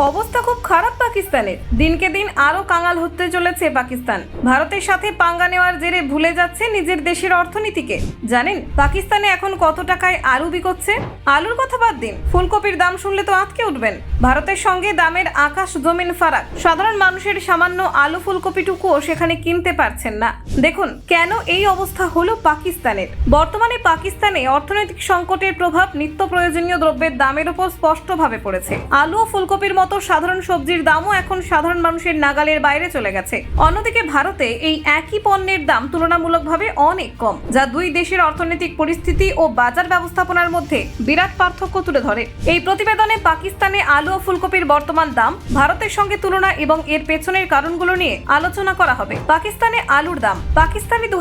অবস্থা খুব খারাপ পাকিস্তানের। দিনকে দিন আরও কাঙাল হতে চলেছে পাকিস্তান। ভারতের সাথে পাঙ্গা নেওয়ার জেরে ভুলে যাচ্ছে নিজের দেশের অর্থনীতিকে। জানেন, পাকিস্তানে এখন কত টাকায় আলু বিকোচ্ছে? আলুর কথা বাদ দিন, ফুলকপির দাম শুনলে তো আঁতকে উঠবেন। ভারতের সঙ্গে দামের আকাশ জমিন ফারাক। সাধারণ মানুষের সামান্য আলু ফুলকপিটুকুও সেখানে কিনতে পারছেন না। দেখুন, কেন এই অবস্থা হলো পাকিস্তানের? বর্তমানে পাকিস্তানে অর্থনৈতিক সংকটের প্রভাব নিত্য প্রয়োজনীয় দ্রব্যের দামের উপর স্পষ্টভাবে পড়েছে। আলু ও ফুলকপির মতো সাধারণ সবজির দামও এখন সাধারণ মানুষের নাগালের বাইরে চলে গেছে। অন্যদিকে ভারতে এই একই পণ্যের দাম তুলনামূলকভাবে অনেক কম, যা দুই দেশের অর্থনৈতিক পরিস্থিতি ও বাজার ব্যবস্থাপনার মধ্যে বিরাট পার্থক্য তুলে ধরে। এই প্রতিবেদনে পাকিস্তানে আলু ও ফুলকপির বর্তমান দাম, ভারতের সঙ্গে তুলনা এবং এর পেছনের কারণগুলো নিয়ে আলোচনা করা হবে। পাকিস্তানে আলুর দাম, পাকিস্তানে দু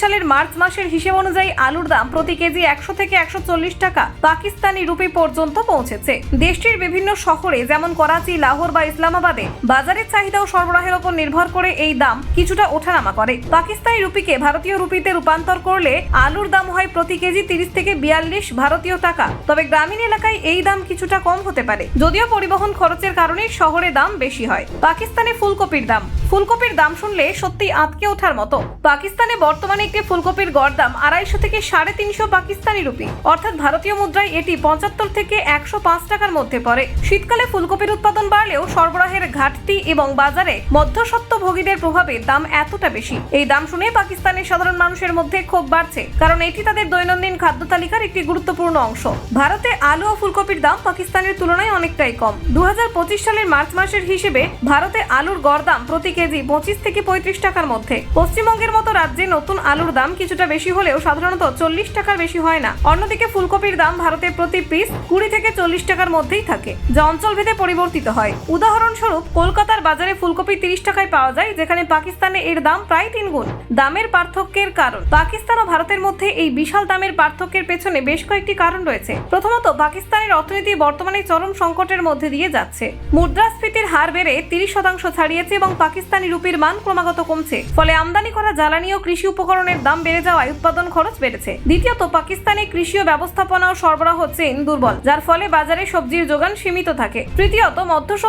সালের মার্চ মাসের হিসেব অনুযায়ী আলুর দাম প্রতি কেজি একশো থেকে একশো চল্লিশ টাকা পাকিস্তানি রুপি পর্যন্ত পৌঁছেছে। দেশটির বিভিন্ন শহরে যেমন করাচি, লাহোর বা ইসলামাবাদে বাজারের চাহিদা ও সরবরাহের উপর নির্ভর করে এই দাম কিছুটা ওঠানামা করে। পাকিস্তানি রুপিকে ভারতীয় রুপিতে রূপান্তর করলে আলুর দাম হয় প্রতি কেজি তিরিশ থেকে বিয়াল্লিশ ভারতীয় টাকা। তবে গ্রামীণ এলাকায় এই দাম কিছুটা কম হতে পারে। যদিও পরিবহন খরচের কারণে শহরে দাম বেশি হয়। পাকিস্তানে ফুলকপির দাম। ফুলকপির দাম শুনলে সত্যি আঁতকে ওঠার মতো। পাকিস্তানে বর্তমানে একটি ফুলকপির গড় দাম আড়াইশো থেকে সাড়ে তিনশো পাকিস্তানি রুপি। অর্থাৎ ভারতীয় মুদ্রায় এটি পঁচাত্তর থেকে একশো পাঁচ টাকার মধ্যে পড়ে। শীতকালে ফুলকপির উৎপাদন বাড়লেও সরবরাহের ঘাটতি এবং বাজারে মধ্যস্বত্বভোগীদের প্রভাবে দাম এতটা বেশি। এই দাম শুনে পাকিস্তানের সাধারণ মানুষের মধ্যে ক্ষোভ বাড়ছে, কারণ এটি তাদের দৈনন্দিন খাদ্য তালিকার একটি গুরুত্বপূর্ণ অংশ। ভারতে আলু ও ফুলকপির দাম পাকিস্তানের তুলনায় অনেকটাই কম। দু হাজার পঁচিশ সালের মার্চ মাসের হিসেবে ভারতে আলুর গড় দাম প্রতি কেজি পঁচিশ থেকে পঁয়ত্রিশ টাকার মধ্যে। পশ্চিমবঙ্গের মতো রাজ্যে নতুন আলুর দাম কিছুটা বেশি হলেও সাধারণত চল্লিশ টাকার বেশি হয় না। অন্যদিকে ফুলকপির দাম ভারতে প্রতি পিস কুড়ি থেকে চল্লিশ টাকার মধ্যেই থাকে, যা অঞ্চলভেদে পরিবর্তিত হয়। উদাহরণস্বরূপ, কলকাতার বাজারে ফুলকপি তিরিশ টাকায় পাওয়া যায়, যেখানে পাকিস্তানে এর দাম প্রায় তিন গুণ। দামের পার্থক্যের কারণ। পাকিস্তান ও ভারতের মধ্যে এই বিশাল দামের পার্থক্যের পেছনে বেশ কয়েকটি কারণ রয়েছে। প্রথমত, পাকিস্তানের অর্থনীতি বর্তমানে চরম সংকটের মধ্যে দিয়ে যাচ্ছে। মুদ্রাস্ফীতির হার বেড়ে তিরিশ শতাংশ ছাড়িয়েছে এবং পাকিস্তানি রুপির মান ক্রমাগত কমছে। ফলে আমদানি করা জ্বালানি ও কৃষি উপকরণের দাম বেড়ে যাওয়ায় উৎপাদন খরচ বেড়েছে। দ্বিতীয়ত, পাকিস্তানে কৃষি ও ব্যবস্থাপনা ও সরবরাহ চেইন দুর্বল, যার ফলে বাজারে সবজির যোগান সীমিত থাকে। তৃতীয়ত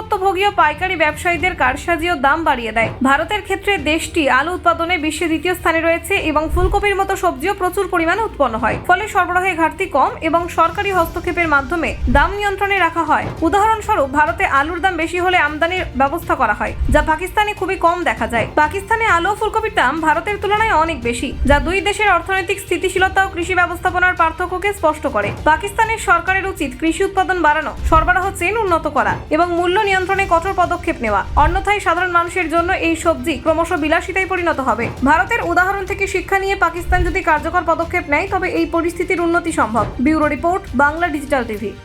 ও পাইকারি ব্যবসায়ীদের কারসাজিও দাম বাড়িয়ে দেয়। ভারতের ক্ষেত্রে দেশটি আলু উৎপাদনে বিশ্বে দ্বিতীয় স্থানে রয়েছে এবং ফুলকপির মতো সবজিও প্রচুর পরিমাণে উৎপন্ন হয়। ফলে সরবরাহে ঘাটতি কম এবং সরকারি হস্তক্ষেপের মাধ্যমে দাম নিয়ন্ত্রণে রাখা হয়। উদাহরণস্বরূপ, ভারতে আলুর দাম বেশি হলে আমদানির ব্যবস্থা করা হয়, যা পাকিস্তানে খুবই কম দেখা যায়। পাকিস্তানে আলু ও ফুলকপির দাম ভারতের তুলনায় অনেক বেশি, যা দুই দেশের অর্থনৈতিক স্থিতিশীলতা ও কৃষি ব্যবস্থাপনার পার্থক্যকে স্পষ্ট করে। পাকিস্তানের সরকারের উচিত কৃষি উৎপাদন বাড়ানো, সরবরাহ চেন উন্নত করা এবং মূল্য নিয়ন্ত্রণে কঠোর পদক্ষেপ নেওয়া। অন্যথায় সাধারণ মানুষের জন্য এই সবজি ক্রমশ বিলাসিতায় পরিণত হবে। ভারতের উদাহরণ থেকে শিক্ষা নিয়ে পাকিস্তান যদি কার্যকর পদক্ষেপ নেয়, তবে এই পরিস্থিতির উন্নতি সম্ভব। Bureau report, Bangla digital TV.